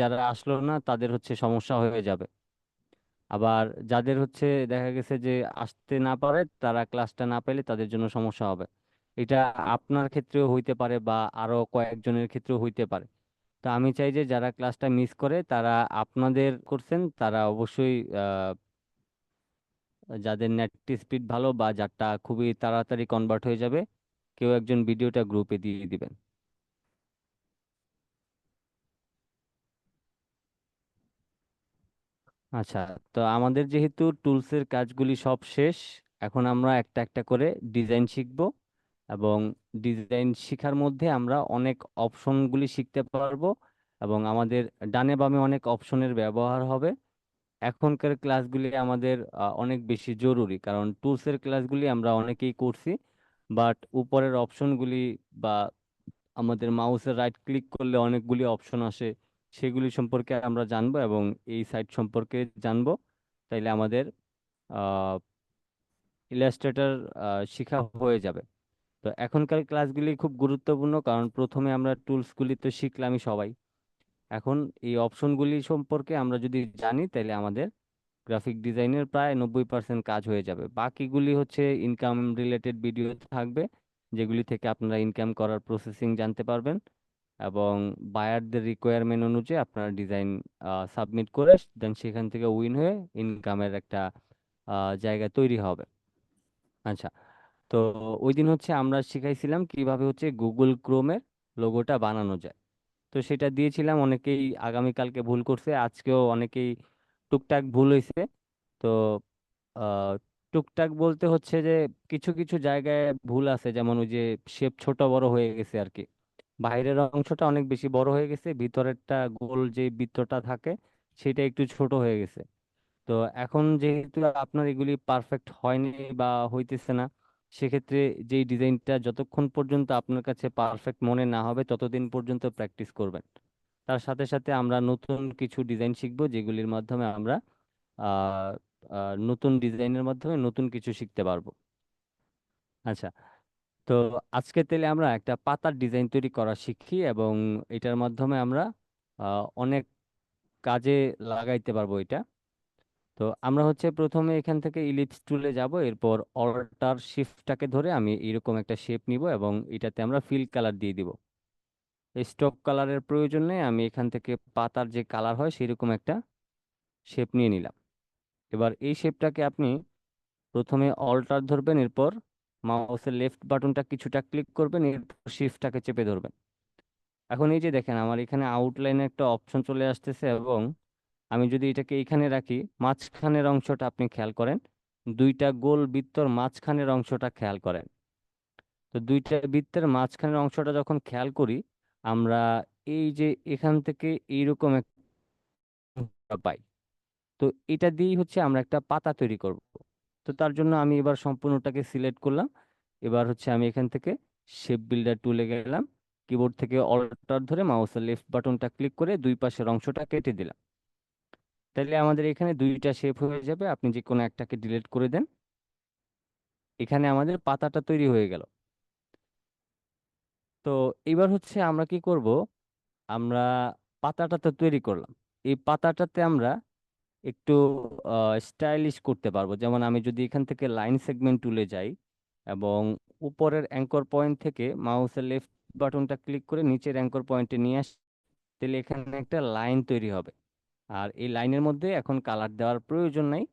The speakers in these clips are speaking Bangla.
যারা আসলো না, তাদের হচ্ছে সমস্যা হয়ে যাবে। আবার যাদের হচ্ছে দেখা গেছে যে আসতে না পারে, তারা ক্লাসটা না পেলে তাদের জন্য সমস্যা হবে। এটা আপনার ক্ষেত্রেও হইতে পারে বা আরও কয়েকজনের ক্ষেত্রেও হইতে পারে। তো আমি চাই যে যারা ক্লাসটা মিস করে, তারা আপনাদের করছেন, তারা অবশ্যই যাদের নেট স্পিড ভালো বা যারটা খুবই তাড়াতাড়ি কনভার্ট হয়ে যাবে, কেউ একজন ভিডিওটা গ্রুপে দিয়ে দিবেন। আচ্ছা তো আমাদের যেহেতু টুলসের কাজগুলি সব শেষ, এখন আমরা একটা একটা করে ডিজাইন শিখব এবং ডিজাইন শেখার মধ্যে আমরা অনেক অপশনগুলি শিখতে পারব এবং আমাদের ডানে বামে অনেক অপশনের ব্যবহার হবে। এখনকার ক্লাসগুলি আমাদের অনেক বেশি জরুরি কারণ টুলসের ক্লাসগুলি আমরা অনেকেই করছি বাট উপরের অপশনগুলি বা আমাদের মাউসের রাইট ক্লিক করলে অনেকগুলি অপশন আসে। সেগুলি সম্পর্কে আমরা জানব এবং এই সাইট সম্পর্কে জানব। তাইলে আমাদের ইলাস্ট্রেটর শেখা হয়ে যাবে। তো এখনকার ক্লাসগুলি খুব গুরুত্বপূর্ণ কারণ প্রথমে আমরা টুলসগুলি তো শিখলামই সবাই। এখন এই অপশনগুলি সম্পর্কে আমরা যদি জানি তাহলে আমাদের গ্রাফিক ডিজাইনের প্রায় নব্বই পার্সেন্ট কাজ হয়ে যাবে। বাকিগুলি হচ্ছে ইনকাম রিলেটেড ভিডিও থাকবে, যেগুলি থেকে আপনারা ইনকাম করার প্রসেসিং জানতে পারবেন। এবং বায়ারদের রিকোয়ারমেন্ট অনুযায়ী আপনারা ডিজাইন সাবমিট করে দেন সেখান থেকে উইন হয়ে ইনকামের একটা জায়গা তৈরি হবে। আচ্ছা তো ওই দিন হচ্ছে আমরা শিখাইছিলাম কীভাবে হচ্ছে গুগল ক্রোমের লোগোটা বানানো যায়। তো সেটা দিয়েছিলাম, অনেকেই আগামীকালকে ভুল করছে, আজকেও অনেকেই টুকটাক ভুল হয়েছে তো টুকটাক বলতে হচ্ছে যে কিছু কিছু জায়গায় ভুল আছে, যেমন ওই যে শেপ ছোট বড় হয়ে গেছে আর কি। বাইরের অংশটা অনেক বেশি বড় হয়ে গেছে, ভিতরেরটা গোল যে বৃত্তটা থাকে সেটা একটু ছোট হয়ে গেছে। তো এখন যেহেতু আপনার এগুলি পারফেক্ট হয়নি বা হইতেছে না, সেক্ষেত্রে যেই ডিজাইনটা যতক্ষণ পর্যন্ত আপনার কাছে পারফেক্ট মনে না হবে, ততদিন পর্যন্ত প্র্যাকটিস করবেন। তার সাথে সাথে আমরা নতুন কিছু ডিজাইন শিখব, যেগুলির মাধ্যমে আমরা নতুন ডিজাইনের মাধ্যমে নতুন কিছু শিখতে পারব। আচ্ছা তো আজকে তাহলে আমরা একটা পাতার ডিজাইন তৈরি করা শিখি এবং এটার মাধ্যমে আমরা অনেক কাজে লাগাইতে পারব এটা। তো আমরা হচ্ছে প্রথমে এখান থেকে ইলিপস টুলে যাব, এরপর অল্টার শিফটটাকে ধরে আমি এরকম একটা শেপ নিব এবং এটাতে আমরা ফিল কালার দিয়ে দিব। স্টক কালারের প্রয়োজন নেই আমি এখান থেকে পাতার যে কালার হয় সেরকম একটা শেপ নিয়ে নিলাম। এবার এই শেপটাকে আপনি প্রথমে অল্টার ধরবেন, এরপর মাউসের লেফট বাটনটা কিছুটা ক্লিক করবেন, এরপর শিফটটাকে চেপে ধরবেন। এখন এই যে দেখেন, আমার এখানে আউটলাইনে একটা অপশন চলে আসতেছে এবং আমি যদি এটাকে এইখানে রাখি, মাঝখানের অংশটা আপনি খেয়াল করেন, দুইটা গোল বৃত্তর মাঝখানের অংশটা খেয়াল করেন। তো দুইটা বৃত্তের মাঝখানের অংশটা যখন খেয়াল করি, আমরা এই যে এখান থেকে এইরকম একটা পাই। তো এটা দিয়েই হচ্ছে আমরা একটা পাতা তৈরি করব। তো তার জন্য আমি এবার সম্পূর্ণটাকে সিলেক্ট করলাম। এবার হচ্ছে আমি এখান থেকে শেপ বিল্ডার টুলে গেলাম। কিবোর্ড থেকে অল্টার ধরে মাউসের লেফট বাটনটা ক্লিক করে দুই পাশের অংশটা কেটে দিলাম। তাহলে আমাদের এখানে দুইটা শেপ হয়ে যাবে। আপনি যে কোনো একটাকে ডিলিট করে দেন। এখানে আমাদের পাতাটা তৈরি হয়ে গেল। তো এবার হচ্ছে আমরা কি করব? আমরা পাতাটা তো তৈরি করলাম। এই পাতাটাতে আমরা একটু স্টাইলিশ করতে পারব। যেমন আমি যদি এখান থেকে লাইন সেগমেন্ট টুলে যাই এবং উপরের অ্যাঙ্কর পয়েন্ট থেকে মাউসের লেফট বাটনটা ক্লিক করে নিচের অ্যাঙ্কর পয়েন্টে নিয়ে আস, তাহলে এখানে একটা লাইন তৈরি হবে। আর এই লাইনের মধ্যে এখন কালার দেওয়ার প্রয়োজন নাই।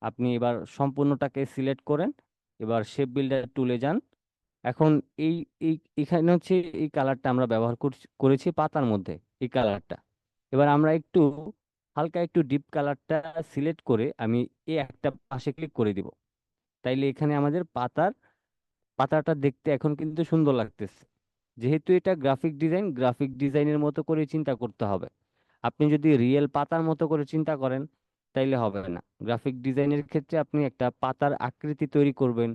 আপনি এবার সম্পূর্ণটাকে সিলেক্ট করেন, এবার শেপ বিল্ডার টুলে যান। এখন এই এই, এখানে হচ্ছে এই কালারটা আমরা ব্যবহার করছি- করেছি পাতার মধ্যে, এই কালারটা এবার আমরা একটু হালকা একটু ডিপ কালারটা সিলেক্ট করে আমি এই একটা পাশে ক্লিক করে দিব। তাইলে এখানে আমাদের পাতার, পাতাটা দেখতে এখন কিন্তু সুন্দর লাগতেছে। যেহেতু এটা গ্রাফিক ডিজাইন গ্রাফিক ডিজাইনের মতো করে চিন্তা করতে হবে। আপনি যদি রিয়েল পাতার মতো করে চিন্তা করেন, তাইলে হবে না। গ্রাফিক ডিজাইনের ক্ষেত্রে আপনি একটা পাতার আকৃতি তৈরি করবেন।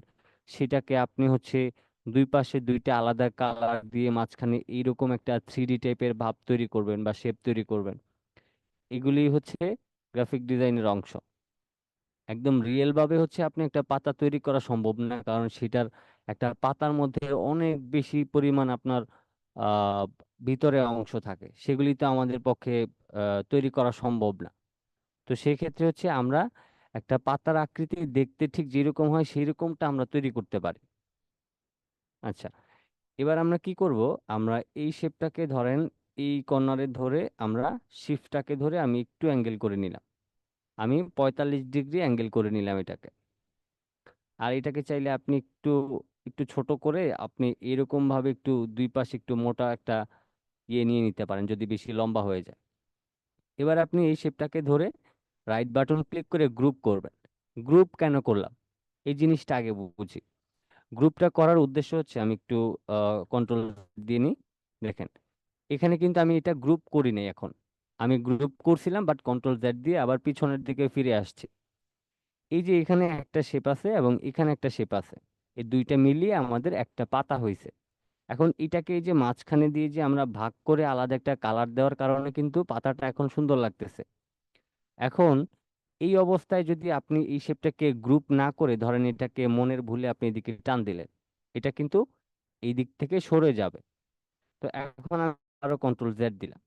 সেটাকে আপনি হচ্ছে দুই পাশে দুইটা আলাদা কালার দিয়ে মাঝখানে এইরকম একটা থ্রিডি টাইপের ভাব তৈরি করবেন বা শেপ তৈরি করবেন। এগুলি হচ্ছে গ্রাফিক ডিজাইনের অংশ। একদম রিয়েল ভাবে হচ্ছে আপনি একটা পাতা তৈরি করা সম্ভব না, কারণ সেটার একটা পাতার মধ্যে অনেক বেশি পরিমাণ আপনার ভিতরে অংশ থাকে। সেগুলি তো আমাদের পক্ষে তৈরি করা সম্ভব না। তো সেক্ষেত্রে হচ্ছে আমরা একটা পাতার আকৃতি দেখতে ঠিক যেরকম হয় সেই রকমটা আমরা তৈরি করতে পারি। আচ্ছা এবার আমরা কি করব? আমরা এই শেপটাকে ধরেন এই কর্নারে ধরে আমরা শিফটটাকে ধরে আমি একটু অ্যাঙ্গেল করে নিলাম। আমি পঁয়তাল্লিশ ডিগ্রি অ্যাঙ্গেল করে নিলাম এটাকে। আর এটাকে চাইলে আপনি একটু একটু ছোট করে আপনি এরকমভাবে একটু দুই পাশে একটু মোটা একটা ইয়ে নিয়ে নিতে পারেন যদি বেশি লম্বা হয়ে যায়। এবার আপনি এই শেপটাকে ধরে রাইট বাটন ক্লিক করে গ্রুপ করবেন। গ্রুপ কেন করলাম? এই জিনিসটা আগে বুঝি। গ্রুপটা করার উদ্দেশ্য হচ্ছে আমি একটু কন্ট্রোল দিয়ে নিই। দেখেন এখানে কিন্তু আমি এটা গ্রুপ করি নাই এখন। আমি গ্রুপ করছিলাম বাট কন্ট্রোল জেড দিয়ে আবার পিছনের দিকে ফিরে আসছি। এই যে এখানে একটা শেপ আছে এবং এখানে একটা শেপ আছে। এই দুইটা মিলিয়ে আমাদের একটা পাতা হয়েছে এখন এটাকে এই যে মাঝখানে দিয়ে যে আমরা ভাগ করে আলাদা একটা কালার দেওয়ার কারণে কিন্তু পাতাটা এখন সুন্দর লাগতেছে। এখন এই অবস্থায় যদি আপনি এই শেপটাকে গ্রুপ না করে, ধরেন এটাকে মনের ভুলে আপনি এদিকে টান দিলেন, এটা কিন্তু এই দিক থেকে সরে যাবে। তো এখন আরও কন্ট্রোল জেড দিলাম।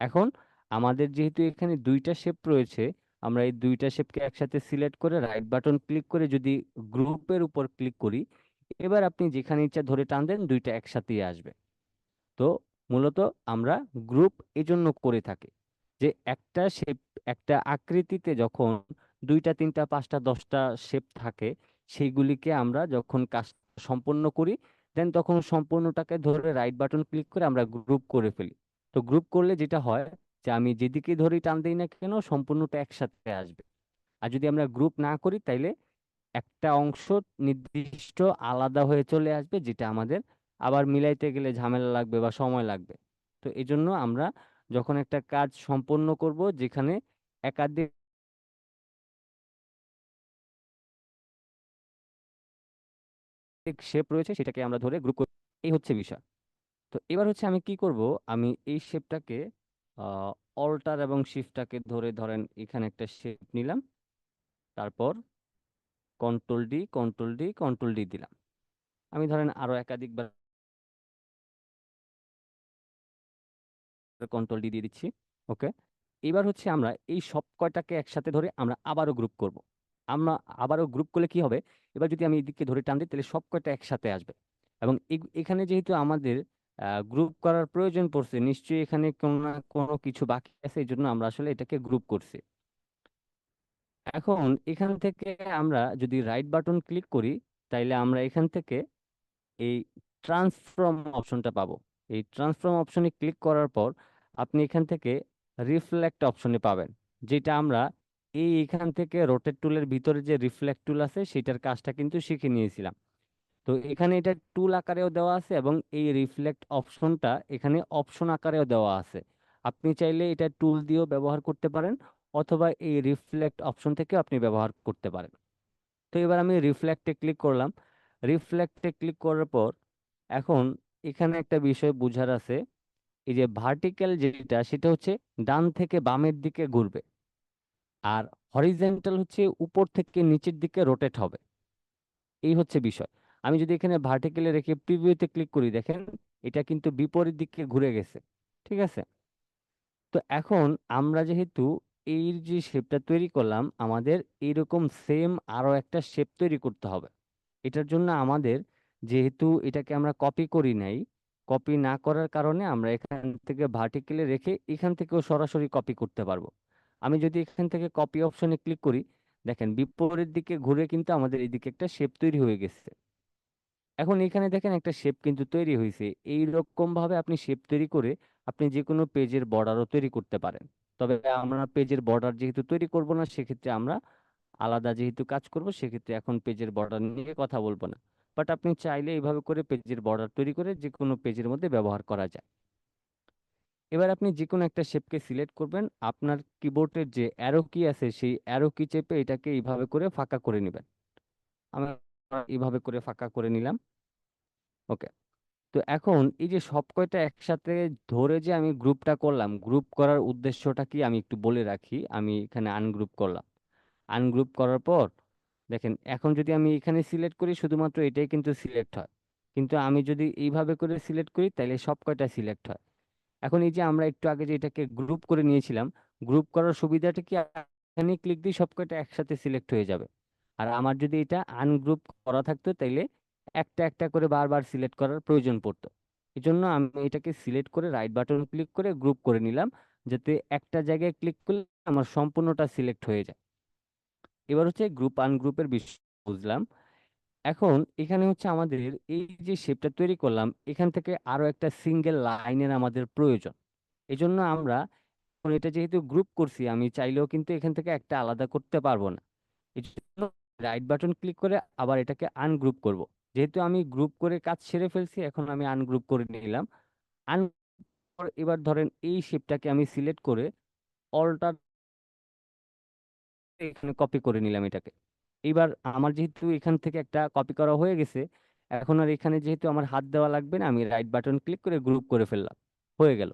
এখন আমাদের যেহেতু এখানে দুইটা শেপ রয়েছে, আমরা এই দুইটা শেপকে একসাথে সিলেক্ট করে রাইট বাটন ক্লিক করে যদি গ্রুপের উপর ক্লিক করি, এবার আপনি যেখানে ইচ্ছা ধরে টান দেন, দুইটা একসাথেই আসবে। তো মূলত আমরা গ্রুপ এজন্য করে থাকি যে একটা শেপ একটা আকৃতিতে যখন দুইটা, তিনটা, পাঁচটা, দশটা শেপ থাকে, সেইগুলিকে আমরা যখন কাজ সম্পন্ন করি দেন তখন সম্পূর্ণটাকে ধরে রাইট বাটন ক্লিক করে আমরা গ্রুপ করে ফেলি। তো গ্রুপ করলে যেটা হয় যে আমি যেদিকে ধরেই টান দিই না কেন সম্পূর্ণটা একসাথে আসবে। আর যদি আমরা গ্রুপ না করি তাইলে একটা অংশ নির্দিষ্ট আলাদা হয়ে চলে আসবে যেটা আমাদের আবার মিলাইতে গেলে ঝামেলা লাগবে বা সময় লাগবে। তো এই জন্য আমরা যখন একটা কাজ সম্পন্ন করব যেখানে একাধিক শেপ রয়েছে সেটাকে আমরা ধরে গ্রুপ এই হচ্ছে বিষয়। তো এবার হচ্ছে আমি কি করব? আমি এই শেপটাকে অল্টার এবং শিফটটাকে ধরে ধরেন এখানে একটা শেপ নিলাম। তারপর control D control D control D দিলাম। আমি ধরেন আরও একাধিকবার কন্ট্রোল ডি দিয়ে দিচ্ছি। ওকে? এবার হচ্ছে আমরা এই সব কয়টাকে একসাথে ধরে আমরা আবারও গ্রুপ করব। আমরা আবারও গ্রুপ করলে কি হবে? এবার যদি আমি এদিকে ধরে টান দিই, তাহলে সব কয়টা একসাথে আসবে। এবং এখানে যেহেতু আমাদের গ্রুপ করার প্রয়োজন পড়ছে, নিশ্চয়ই এখানে কোনো না কোনো কিছু বাকি আছে, এই জন্য আমরা আসলে এটাকে গ্রুপ করছি। এখন এখান থেকে আমরা যদি রাইট বাটন ক্লিক করি, তাইলে আমরা এখান থেকে এই ট্রান্সফর্ম অপশনটা পাবো। এই ট্রান্সফর্ম অপশনে ক্লিক করার পর, আপনি এখান থেকে রিফ্লেক্ট অপশনে পাবেন, যেটা আমরা এই এখান থেকে রোটেট টুলের ভিতরে যে রিফ্লেক্ট টুল আছে, সেটার কাজটা কিন্তু শিখে নিয়েছিলাম। তো এখানে এটা টুল আকারেও দেওয়া আছে এবং এই রিফ্লেক্ট অপশনটা এখানে অপশন আকারেও দেওয়া আছে। আপনি চাইলে এটা টুল দিয়েও ব্যবহার করতে পারেন অথবা এই রিফ্লেক্ট অপশন থেকেও আপনি ব্যবহার করতে পারেন। তো এবার আমি রিফ্লেক্টে ক্লিক করলাম। রিফ্লেক্টে ক্লিক করার পর এখন এখানে একটা বিষয় বোঝার আছে। এই যে ভার্টিক্যাল যেটা, সেটা হচ্ছে ডান থেকে বামের দিকে ঘুরবে। আর হরিজেন্টাল হচ্ছে উপর থেকে নিচের দিকে রোটেট হবে। এই হচ্ছে বিষয়। আমি যদি এখানে ভার্টিক্যালে রেখে প্রিভিউতে ক্লিক করি, দেখেন এটা কিন্তু বিপরীত দিকে ঘুরে গেছে, ঠিক আছে? তো এখন আমরা যেহেতু এই যে শেপটা তৈরি করলাম, আমাদের এইরকম সেম আরও একটা শেপ তৈরি করতে হবে। এটার জন্য আমাদের যেহেতু এটাকে আমরা কপি করি নাই কপি না করার কারণে আমরা এখান থেকে ভার্টিক্যালে রেখে এখান থেকেও সরাসরি কপি করতে পারব। আমি যদি এখান থেকে কপি অপশনে ক্লিক করি, দেখেন বিপরীত দিকে ঘুরে কিন্তু আমাদের এদিকে একটা শেপ তৈরি হয়ে গেছে। এখন এখানে দেখেন একটা শেপ কিন্তু তৈরি হয়েছে এই ভাবে আপনি শেপ তৈরি করে আপনি যে কোনো পেজের বর্ডারও তৈরি করতে পারেন। তবে আমরা পেজের বর্ডার যেহেতু তৈরি করব না, সেক্ষেত্রে আমরা আলাদা যেহেতু কাজ করব, সেক্ষেত্রে এখন পেজের বর্ডার নিয়ে কথা বলব না। বাট আপনি চাইলে এইভাবে করে পেজের বর্ডার তৈরি করে যে কোনো পেজের মধ্যে ব্যবহার করা যায়। এবার আপনি যে কোনো একটা শেপকে সিলেক্ট করবেন। আপনার কিবোর্ডের যে অ্যারো কি আছে, সেই অ্যারো কি চেপে এটাকে এইভাবে করে ফাঁকা করে নেবেন। আমি এইভাবে করে ফাঁকা করে নিলাম। ওকে। তো এখন এই যে সব কয়টা একসাথে ধরে যে আমি গ্রুপটা করলাম, গ্রুপ করার উদ্দেশ্যটা কি আমি একটু বলে রাখি। আমি এখানে আনগ্রুপ করলাম। আনগ্রুপ করার পর দেখেন, এখন যদি আমি এখানে সিলেক্ট করি, শুধুমাত্র এটাই কিন্তু সিলেক্ট হয়। কিন্তু আমি যদি এইভাবে করে সিলেক্ট করি তাহলে সব কয়টা সিলেক্ট হয়? এখন এই যে আমরা একটু আগে যে এটাকে গ্রুপ করে নিয়েছিলাম গ্রুপ করার সুবিধাটা কি এখানে ক্লিক দিয়ে সব কয়টা একসাথে সিলেক্ট হয়ে যাবে? আর আমার যদি এটা আনগ্রুপ করা থাকতো তাইলে একটা একটা করে বারবার সিলেক্ট করার প্রয়োজন পড়তো। এই জন্য আমি এটাকে সিলেক্ট করে রাইট বাটন ক্লিক করে গ্রুপ করে নিলাম, যাতে একটা জায়গায় ক্লিক করলে আমার সম্পূর্ণটা সিলেক্ট হয়ে যায়। এবার হচ্ছে গ্রুপ আনগ্রুপের বিষয় বুঝলাম। এখন এখানে হচ্ছে আমাদের এই যে শেপটা তৈরি করলাম, এখান থেকে আরও একটা সিঙ্গেল লাইনের আমাদের প্রয়োজন। এই জন্য আমরা এটা যেহেতু গ্রুপ করছি, আমি চাইলেও কিন্তু এখান থেকে একটা আলাদা করতে পারব না। এই জন্য রাইট বাটন ক্লিক করে আবার এটাকে আনগ্রুপ করব। যেহেতু আমি গ্রুপ করে কাজ সেরে ফেলছি, এখন আমি আনগ্রুপ করে নিলাম। আন এবার ধরেন এই শেপটাকে আমি সিলেক্ট করে অল্টার এখানে কপি করে নিলাম এটাকে। এইবার আমার যেহেতু এখান থেকে একটা কপি করা হয়ে গেছে, এখন আর এখানে যেহেতু আমার হাত দেওয়া লাগবে না, আমি রাইট বাটন ক্লিক করে গ্রুপ করে ফেললাম, হয়ে গেল।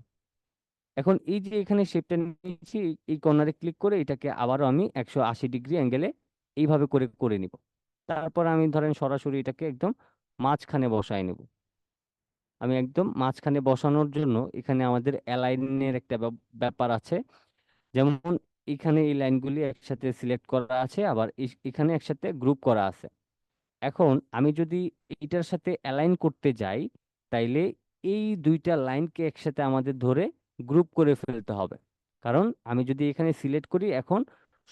এখন এই যে এখানে শেপটা নিয়েছি, এই কর্নারে ক্লিক করে এটাকে আবারও আমি একশো আশি ডিগ্রি অ্যাঙ্গেলে এইভাবে করে করে নিব। তারপর আমি ধরেন সরাসরি এটাকে একদম মাঝখানে বসায় নেব। আমি একদম মাঝখানে বসানোর জন্য এখানে আমাদের অ্যালাইনের একটা ব্যাপ- ব্যাপার আছে। যেমন এখানে এই লাইনগুলি একসাথে সিলেক্ট করা আছে, আবার এখানে একসাথে গ্রুপ করা আছে। এখন আমি যদি এটার সাথে অ্যালাইন করতে যাই, তাইলে এই দুইটা লাইনকে একসাথে আমাদের ধরে গ্রুপ করে ফেলতে হবে। কারণ আমি যদি এখানে সিলেক্ট করি, এখন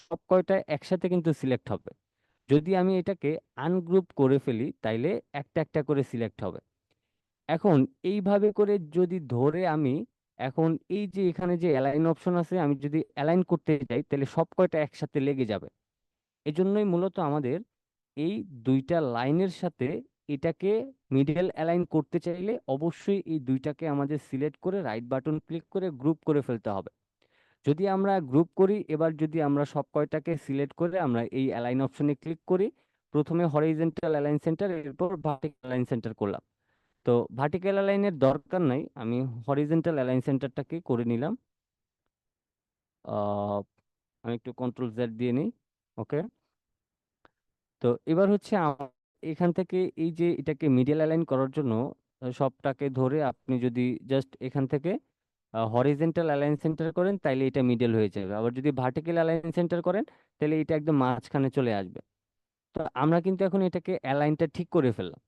সব কয়টা একসাথে কিন্তু সিলেক্ট হবে। যদি আমি এটাকে আনগ্রুপ করে ফেলি, তাইলে একটা একটা করে সিলেক্ট হবে। এখন এইভাবে করে যদি ধরে আমি এখন এই যে এখানে যে অ্যালাইন অপশন আছে, আমি যদি অ্যালাইন করতে যাই, তাহলে সব কয়টা একসাথে লেগে যাবে? এজন্যই মূলত আমাদের এই দুইটা লাইনের সাথে এটাকে মিডল অ্যালাইন করতে চাইলে অবশ্যই এই দুইটাকে আমাদের সিলেক্ট করে রাইট বাটন ক্লিক করে গ্রুপ করে ফেলতে হবে। যদি আমরা গ্রুপ করি, এবার যদি আমরা সব কয়টাকে সিলেক্ট করে আমরা এই অ্যালাইন অপশনে ক্লিক করি, প্রথমে হরিজেন্টাল অ্যালাইন সেন্টার এরপর ভার্টিক্যাল অ্যালাইন সেন্টার করলাম। তো ভার্টিক্যাল অ্যালাইনের দরকার নাই। আমি হরিজেন্টাল অ্যালাইন সেন্টারটাকে করে নিলাম। আমি একটু কন্ট্রোল জেড দিয়ে নিই ওকে তো এবার হচ্ছে এখান থেকে এই যে এটাকে মিডল অ্যালাইন করার জন্য সবটাকে ধরে আপনি যদি জাস্ট এখান থেকে হরিজেন্টাল অ্যালাইন সেন্টার করেন, তাইলে এটা মিডল হয়ে যাবে। আবার যদি ভার্টিক্যাল অ্যালাইন সেন্টার করেন তাহলে এটা একদম মাঝখানে চলে আসবে। তো আমরা কিন্তু এখন এটাকে অ্যালাইনটা ঠিক করে ফেললাম।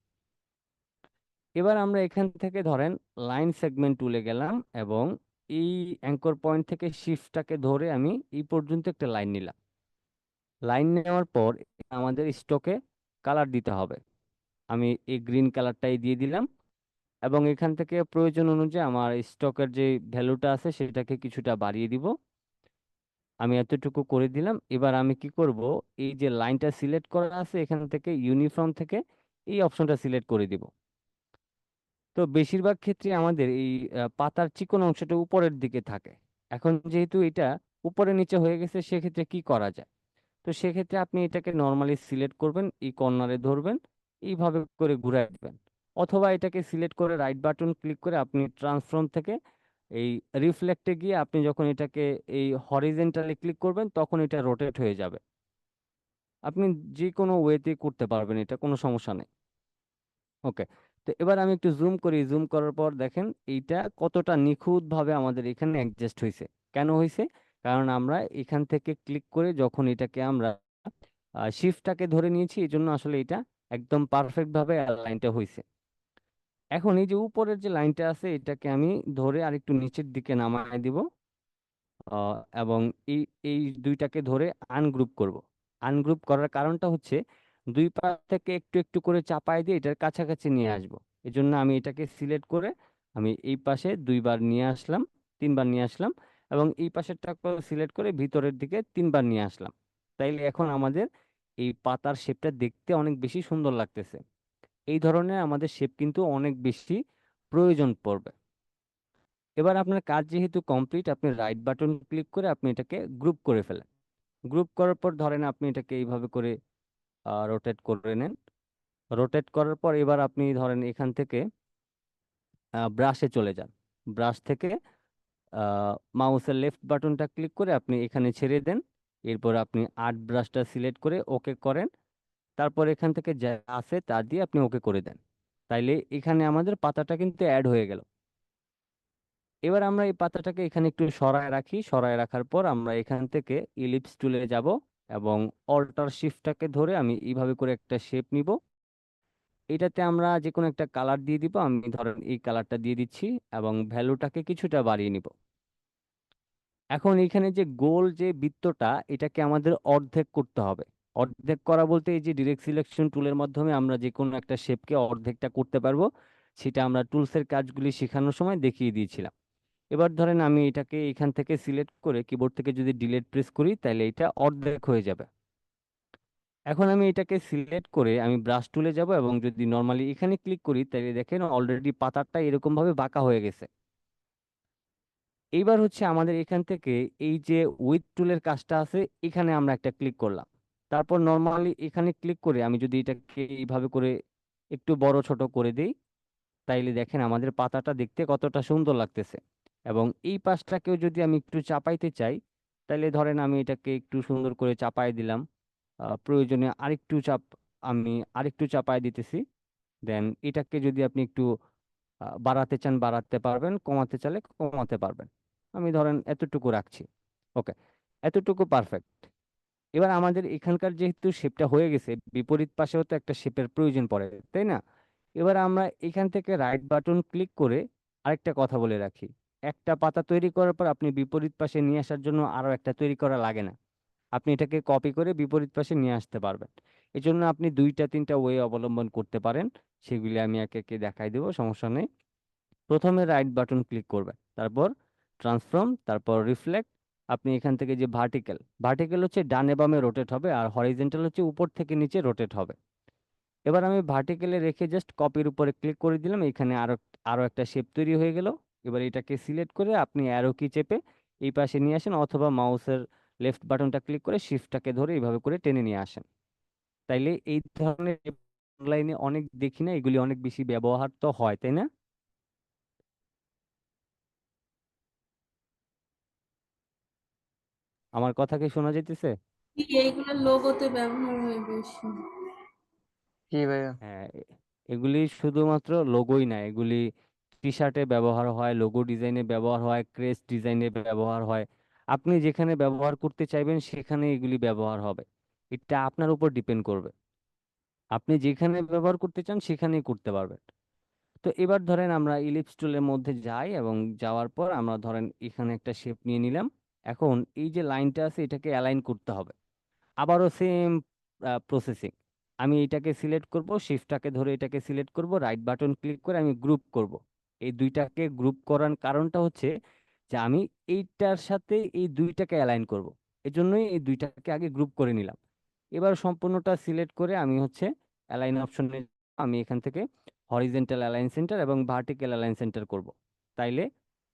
এবার আমরা এখান থেকে ধরেন লাইন সেগমেন্ট টুলে গেলাম এবং এই অ্যাঙ্কর পয়েন্ট থেকে শিফটটাকে ধরে আমি এই পর্যন্ত একটা লাইন নিলাম। লাইন নেওয়ার পর আমাদের স্টকে কালার দিতে হবে। আমি এই গ্রিন কালারটাই দিয়ে দিলাম এবং এখান থেকে প্রয়োজন অনুযায়ী আমার স্টকের যে ভ্যালুটা আছে সেটাকে কিছুটা বাড়িয়ে দিব। আমি এতটুকু করে দিলাম। এবার আমি কি করব? এই যে লাইনটা সিলেক্ট করা আছে এখান থেকে ইউনিফর্ম থেকে এই অপশনটা সিলেক্ট করে দিব। তো বেশিরভাগ ক্ষেত্রে আমাদের এই পাতার চিকন অংশটা উপরের দিকে থাকে। এখন যেহেতু এটা উপরে নিচে হয়ে গেছে, সেক্ষেত্রে কি করা যায়? তো সেক্ষেত্রে আপনি এটাকে নর্মালি সিলেক্ট করবেন, এই কর্নারে ধরবেন, এইভাবে করে ঘুরাই দিবেন। অথবা এটাকে সিলেক্ট করে রাইট বাটন ক্লিক করে আপনি ট্রান্সফর্ম থেকে এই রিফ্লেক্টে গিয়ে আপনি যখন এটাকে এই হরিজেন্টালি ক্লিক করবেন, তখন এটা রোটেট হয়ে যাবে। আপনি যে কোনো ওয়েতে করতে পারবেন এটা, কোনো সমস্যা নেই। ওকে তো এবার আমি একটু জুম করি। জুম করার পর দেখেন এইটা কতটা নিখুঁতভাবে আমাদের এখানে অ্যাডজাস্ট হয়েছে কেন হয়েছে কারণ আমরা এখান থেকে ক্লিক করে যখন এটাকে আমরা শিফটটাকে ধরে নিয়েছি এই জন্য আসলে এটা একদম পারফেক্ট ভাবে লাইনটা হয়েছে এখন এই যে উপরের যে লাইনটা আছে, এটাকে আমি ধরে আরেকটু নিচের দিকে নামায় দিব এবং এই এই দুইটাকে ধরে আনগ্রুপ করব। আনগ্রুপ করার কারণটা হচ্ছে দুই পাশ থেকে একটু একটু করে চাপায় দিয়ে এটার কাছাকাছি নিয়ে আসব। এই জন্য আমি এটাকে সিলেক্ট করে আমি এই পাশে দুইবার নিয়ে আসলাম তিনবার নিয়ে আসলাম এবং এই পাশেরটা সিলেক্ট করে ভিতরের দিকে তিনবার নিয়ে আসলাম। তাইলে এখন আমাদের এই পাতার শেপটা দেখতে অনেক বেশি সুন্দর লাগতেছে। এই ধরনের আমাদের শেপ কিন্তু অনেক বেশি প্রয়োজন পড়বে। এবার আপনার কাজ যেহেতু কমপ্লিট, আপনি রাইট বাটন ক্লিক করে আপনি এটাকে গ্রুপ করে ফেলেন। গ্রুপ করার পর ধরেন আপনি এটাকে এইভাবে করে রোটেট করে নেন। রোটেট করার পর এবার আপনি ধরেন এখান থেকে ব্রাশে চলে যান। ব্রাশ থেকে মাউসের লেফট বাটনটা ক্লিক করে আপনি এখানে ছেড়ে দেন। এরপর আপনি আর্ট ব্রাশটা সিলেক্ট করে ওকে করেন। তারপর এখান থেকে যা আছে তা দিয়ে আপনি ওকে করে দেন। তাইলে এখানে আমাদের পাতাটা কিন্তু অ্যাড হয়ে গেল। এবার আমরা এই পাতাটাকে এখানে একটু সরায় রাখি। সরায় রাখার পর আমরা এখান থেকে ইলিপস টুলে যাব। এবং অল্টার শিফটটাকে ধরে আমি এইভাবে করে একটা শেপ নিব। এটাতে আমরা যে কোনো একটা কালার দিয়ে দিব, আমি ধরেন এই কালারটা দিয়ে দিচ্ছি এবং ভ্যালুটাকে কিছুটা বাড়িয়ে নিব। এখন এখানে যে গোল যে বৃত্তটা, এটাকে আমাদের অর্ধেক করতে হবে। অর্ধেক করা বলতে এই যে ডিরেক্ট সিলেকশন টুলের মাধ্যমে আমরা যে কোনো একটা শেপকে অর্ধেকটা করতে পারব, সেটা আমরা টুলসের কাজগুলি শেখানোর সময় দেখিয়ে দিয়েছিলাম। এবার ধরেন আমি এটাকে এখান থেকে সিলেক্ট করে কিবোর্ড থেকে যদি ডিলেট প্রেস করি তাহলে এটা অর্ধেক হয়ে যাবে। এখন আমি এটাকে সিলেক্ট করে আমি ব্রাশ টুলে যাব এবং যদি নর্মালি এখানে ক্লিক করি তাহলে দেখেন অলরেডি পাতাটা এরকমভাবে বাঁকা হয়ে গেছে। এইবার হচ্ছে আমাদের এখান থেকে এই যে উইথ টুলের কাজটা আছে, এখানে আমরা একটা ক্লিক করলাম। তারপর নর্মালি এখানে ক্লিক করে আমি যদি এটাকে এইভাবে করে একটু বড় ছোট করে দিই, তাইলে দেখেন আমাদের পাতাটা দেখতে কতটা সুন্দর লাগতেছে। এবং এই পাশটাকেও যদি আমি একটু চাপাইতে চাই তাহলে ধরেন আমি এটাকে একটু সুন্দর করে চাপাই দিলাম। প্রয়োজনে আরেকটু চাপ, আমি আরেকটু চাপাই দিতেছি। দেন এটাকে যদি আপনি একটু বাড়াতে চান, বাড়াতে পারবেন, কমাতে চাইলে কমাতে পারবেন। আমি ধরেন এতটুকু রাখছি। ওকে, এতটুকু পারফেক্ট এবার আমাদের এখানকার যেহেতু শেপটা হয়ে গেছে, বিপরীত পাশেও তো একটা শেপের প্রয়োজন পড়ে, তাই না? এবার আমরা এখান থেকে রাইট বাটন ক্লিক করে আরেকটা কথা বলে রাখি। একটা পাতা তৈরি করার পর আপনি বিপরীত পাশে নিয়ে আসার জন্য আরও একটা তৈরি করা লাগে না। আপনি এটাকে কপি করে বিপরীত পাশে নিয়ে আসতে পারবেন। এই জন্য আপনি দুইটা, তিনটা ওয়ে অবলম্বন করতে পারেন। সেগুলি আমি একে একে দেখাই দেবো, সমস্যা নেই। প্রথমে রাইট বাটন ক্লিক করবেন। তারপর ট্রান্সফর্ম তারপর রিফ্লেক্ট আপনি এখান থেকে যে ভার্টিক্যাল ভার্টিক্যাল হচ্ছে ডানে বামে রোটেট হবে আর হরিজেন্টাল হচ্ছে উপর থেকে নিচে রোটেট হবে। এবার আমি ভার্টিক্যালে রেখে জাস্ট কপির উপরে ক্লিক করে দিলাম। এখানে আরও আরও একটা শেপ তৈরি হয়ে গেল। এবার এটাকে সিলেক্ট করে আপনি অ্যারো কি চেপে এই পাশে নিয়ে আসেন অথবা মাউসের লেফট বাটনটা ক্লিক করে শিফটটাকে ধরে এইভাবে করে টেনে নিয়ে আসেন। তাইলে এই ধরনের অনলাইনে অনেক দেখি না এগুলি অনেক বেশি ব্যবহার তো হয় তাই না? আমার কথা কি শোনা যাইতেছে? এইগুলো লোগোতে ব্যবহার হয় বেশি। জি ভাইয়া? হ্যাঁ এগুলি শুধুমাত্র লোগোই না এগুলি টি শার্টে ব্যবহার হয় লোগো ডিজাইনে ব্যবহার হয় ক্রেস্ট ডিজাইনে ব্যবহার হয়। আপনি যেখানে ব্যবহার করতে চাইবেন, সেখানে এগুলি ব্যবহার হবে। এটা আপনার উপর ডিপেন্ড করবে। আপনি যেখানে ব্যবহার করতে চান, সেখানেই করতে পারবেন। তো এবার ধরেন আমরা ইলিপস টুলের মধ্যে যাই এবং যাওয়ার পর আমরা ধরেন এখানে একটা শেপ নিয়ে নিলাম। এখন এই যে লাইনটা আছে, এটাকে অ্যালাইন করতে হবে। আবারও সেম প্রসেসিং আমি এটাকে সিলেক্ট করব শিফটটাকে ধরে এটাকে সিলেক্ট করব রাইট বাটন ক্লিক করে আমি গ্রুপ করব। এই দুইটাকে গ্রুপ করার কারণটা হচ্ছে যে আমি এইটার সাথে এই দুইটাকে অ্যালাইন করব। এজন্যই এই দুইটাকে আগে গ্রুপ করে নিলাম। এবার সম্পূর্ণটা সিলেক্ট করে আমি হচ্ছে অ্যালাইন অপশনে আমি এখান থেকে হরিজেন্টাল অ্যালাইন সেন্টার এবং ভার্টিক্যাল অ্যালাইন সেন্টার করব। তাইলে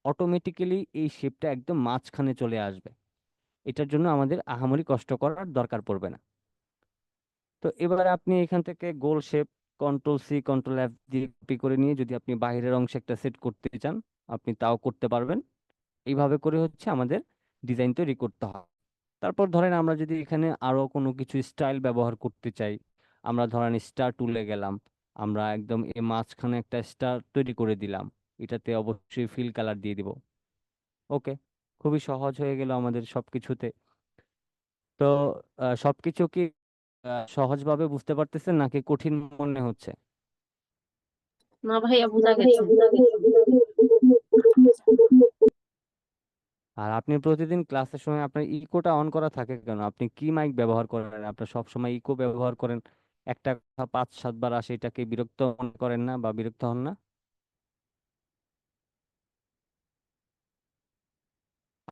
অটোমেটিক্যালি এই শেপটা একদম মাঝখানে চলে আসবে। এটার জন্য আমাদের আহামরি কষ্ট করার দরকার পড়বে না। তো এবার আপনি এখান থেকে গোল shape control C control F দিয়ে কপি করে নিয়ে যদি আপনি বাইরের অংশে একটা সেট করতে চান, আপনি তাও করতে পারবেন। এইভাবে করে হচ্ছে আমাদের ডিজাইন তৈরি করতে হয়। তারপর ধরেন আমরা যদি এখানে আরও কোনো কিছু স্টাইল ব্যবহার করতে চাই, আমরা ধরেন স্টার টুলে গেলাম, আমরা একদম এ মাঝখানে একটা স্টার তৈরি করে দিলাম, এটাতে অবশ্যই ফিল কালার দিয়ে দিব। ওকে খুবই সহজ হয়ে গেল আমাদের সব কিছুতে তো সব কিছু কি সহজভাবে বুঝতে পারতেছেন নাকি কঠিন মনে হচ্ছে? না ভাইয়া বোঝা গেছে। আর আপনি প্রতিদিন ক্লাসের সময় আপনার ইকোটা অন করা থাকে কেন? আপনি কি মাইক ব্যবহার করেন? আপনার সব সময় ইকো ব্যবহার করেন? একটা কথা পাঁচ সাতবার আসে এটাকে বিরক্ত মনে করেন না বা বিরক্ত হন না?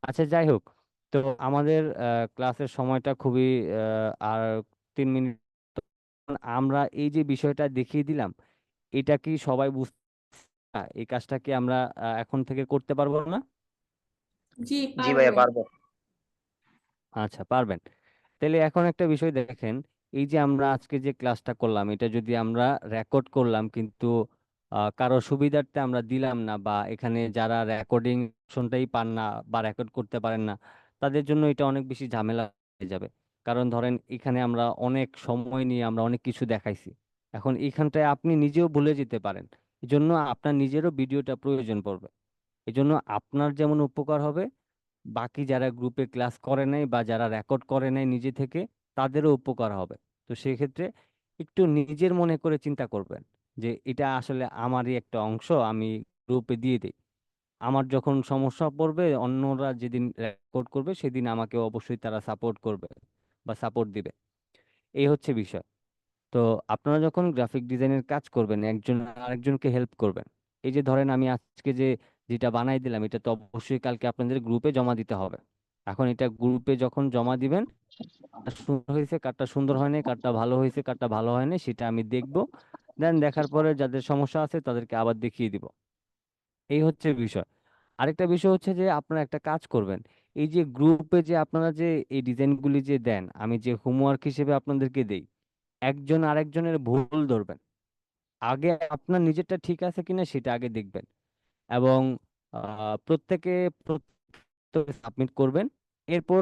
আচ্ছা যাই হোক। তো আমাদের ক্লাসের সময়টা খুবই আহ, আর তিন মিনিট আমরা এই যে বিষয়টা দেখিয়ে দিলাম এটা কি সবাই বুঝতে এই কাজটা কি আমরা এখন থেকে করতে পারব না? জি জি ভাইয়া পারব। আচ্ছা পারবেন। তাহলে এখন একটা বিষয় দেখেন এই যে আমরা আজকে যে ক্লাসটা করলাম এটা যদি আমরা রেকর্ড করলাম কিন্তু আহ, কারও সুবিধার্থে আমরা দিলাম না বা এখানে যারা রেকর্ডিং অপশনটাই পান না বা রেকর্ড করতে পারেন না তাদের জন্য এটা অনেক বেশি ঝামেলা হয়ে যাবে। কারণ ধরেন এখানে আমরা অনেক সময় নিয়ে আমরা অনেক কিছু দেখাইছি। এখন এইখানটায় আপনি নিজেও ভুলে যেতে পারেন। এই জন্য আপনার নিজেরও ভিডিওটা প্রয়োজন পড়বে। এই জন্য আপনার যেমন উপকার হবে, বাকি যারা গ্রুপে ক্লাস করে নাই বা যারা রেকর্ড করে নাই নিজে থেকে তাদেরও উপকার হবে। তো সেক্ষেত্রে একটু নিজের মনে করে চিন্তা করবেন যে এটা আসলে আমারই একটা অংশ, আমি গ্রুপে দিয়ে দিই। আমার যখন সমস্যা পড়বে, অন্যরা যেদিন রেকর্ড করবে, সেদিন আমাকে অবশ্যই তারা সাপোর্ট করবে। বা সাপোর্ট দিবে। এই হচ্ছে বিষয়। তো আপনারা যখন গ্রাফিক ডিজাইনের কাজ করবেন, একজন আরেকজনকে হেল্প করবেন, এই যে ধরেন আমি আজকে যে, যেটা বানাই দিলাম, এটা তো অবশ্যই কালকে আপনাদের গ্রুপে জমা দিতে হবে। এখন এটা গ্রুপে যখন জমা দিবেন সুন্দর হয়েছে কারটা সুন্দর হয়নি কারটা ভালো হয়েছে কারটা ভালো হয়নি সেটা আমি দেখব। দেন দেখার পরে যাদের সমস্যা আছে, তাদেরকে আবার দেখিয়ে দিব। এই হচ্ছে বিষয়। আরেকটা বিষয় হচ্ছে যে, আপনারা একটা কাজ করবেন এই যে গ্রুপে যে আপনারা যে এই ডিজাইনগুলি যে দেন, আমি যে হোমওয়ার্ক হিসেবে আপনাদেরকে দেই, একজন আরেকজনের ভুল ধরবেন। আগে আপনার নিজেরটা ঠিক আছে কিনা সেটা আগে দেখবেন এবং প্রত্যেকে সাবমিট করবেন। এরপর